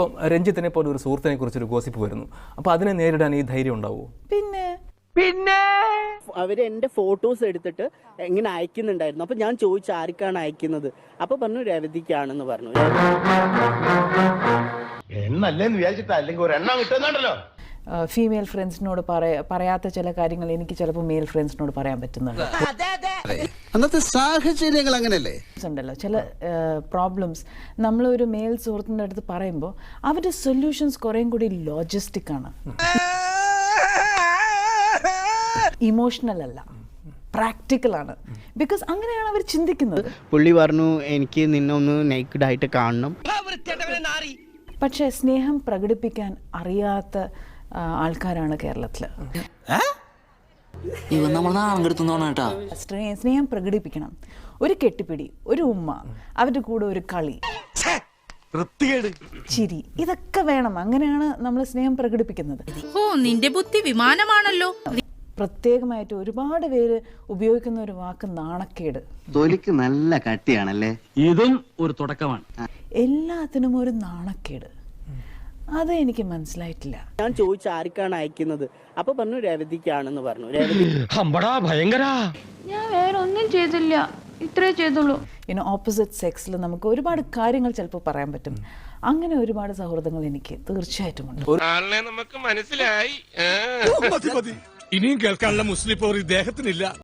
ഇപ്പോൾ രഞ്ജിത്തിനെ പോലെ ഒരു സുഹൃത്തിനെ കുറിച്ചൊരു ഗോസിപ്പ് വരുന്നു. അപ്പോൾ അതിനെ നേരിടാൻ ഈ ധൈര്യം ഉണ്ടാവുമോ പിന്നെ. പിന്നെ. അവർ എന്റെ ഫോട്ടോസ് എടുത്തിട്ട് എങ്ങനെ അയക്കുന്നുണ്ടായിരുന്നു. അപ്പൊ ഞാൻ ചോദിച്ചു ആർക്കാണ് അയക്കുന്നത്? അപ്പൊ പറഞ്ഞു രവതിക്കാണെന്ന് പറഞ്ഞു. എണ്ണല്ലേന്ന് വിചാരിച്ചിട്ടാ? അല്ലെങ്കിൽ ഒരു എണ്ണം കിട്ടുന്നുണ്ടല്ലോ. ഫീമെയിൽ ഫ്രണ്ട്സിനോട് പറയാ പറയാത്ത ചില കാര്യങ്ങൾ എനിക്ക് ചിലപ്പോൾ മെയിൽ ഫ്രണ്ട്സിനോട് പറയാൻ പറ്റുന്നുണ്ട്. അന്നത്തെ സാഹചര്യങ്ങൾ അങ്ങനെയല്ലേ? ഉണ്ടല്ലോ. ചില പ്രോബ്ലംസ് നമ്മളൊരു മെയിൽ സുഹൃത്തിന്റെ അടുത്ത് പറയുമ്പോൾ അവരുടെ സൊല്യൂഷൻസ് കുറേയും കൂടി ലോജിസ്റ്റിക് ആണ്. ഇമോഷണൽ അല്ല. പ്രാക്ടിക്കൽ ആണ്. ബിക്കോസ് അങ്ങനെയാണ് അവർ ചിന്തിക്കുന്നത്. പുള്ളി പറഞ്ഞു എനിക്ക് നിന്നൊന്ന് നേക്കഡ് ആയിട്ട് കാണണം. പക്ഷേ സ്നേഹം പ്രകടിപ്പിക്കാൻ അറിയാത്ത ആൾക്കാരാണ് കേരളത്തിൽ ഇവൻ നമ്മൾ കേട്ടാ. സ്നേഹം സ്നേഹം പ്രകടിപ്പിക്കണം. ഒരു കെട്ടിപ്പിടി ഒരു ഉമ്മ അവരുടെ കൂടെ ഒരു കളി. ചിരി ഇതൊക്കെ വേണം. അങ്ങനെയാണ് നമ്മൾ സ്നേഹം പ്രകടിപ്പിക്കുന്നത്. ഓ നിന്റെ ബുദ്ധി വിമാനമാണല്ലോ. പ്രത്യേകമായിട്ട് ഒരുപാട് പേര് ഉപയോഗിക്കുന്ന ഒരു വാക്ക് നാണക്കേട്. തൊലിക്ക് നല്ല കട്ടിയാണല്ലേ? ഇതും ഒരു തുടക്കമാണ്. എല്ലാത്തിനും ഒരു നാണക്കേട്. അത് എനിക്ക് മനസ്സിലായിട്ടില്ല. ഞാൻ ചോദിച്ച ആർക്കാണ് അയക്കുന്നത്? അപ്പൊ പറഞ്ഞു രവതിക്കാണെന്ന് പറഞ്ഞു. രവതി. ഞാൻ വേറെ ഒന്നും ചെയ്തില്ല. ഇത്രേ ചെയ്തുള്ളൂ. ഇനി ഓപ്പോസിറ്റ് സെക്സിൽ നമുക്ക് ഒരുപാട് കാര്യങ്ങൾ ചിലപ്പോൾ പറയാൻ പറ്റും. അങ്ങനെ ഒരുപാട് സൗഹൃദങ്ങൾ എനിക്ക് തീർച്ചയായിട്ടും ഉണ്ട്. ഇനിയും കേൾക്കാനുള്ള മുസ്ലിം പോർ ഇദ്ദേഹത്തിനില്ല.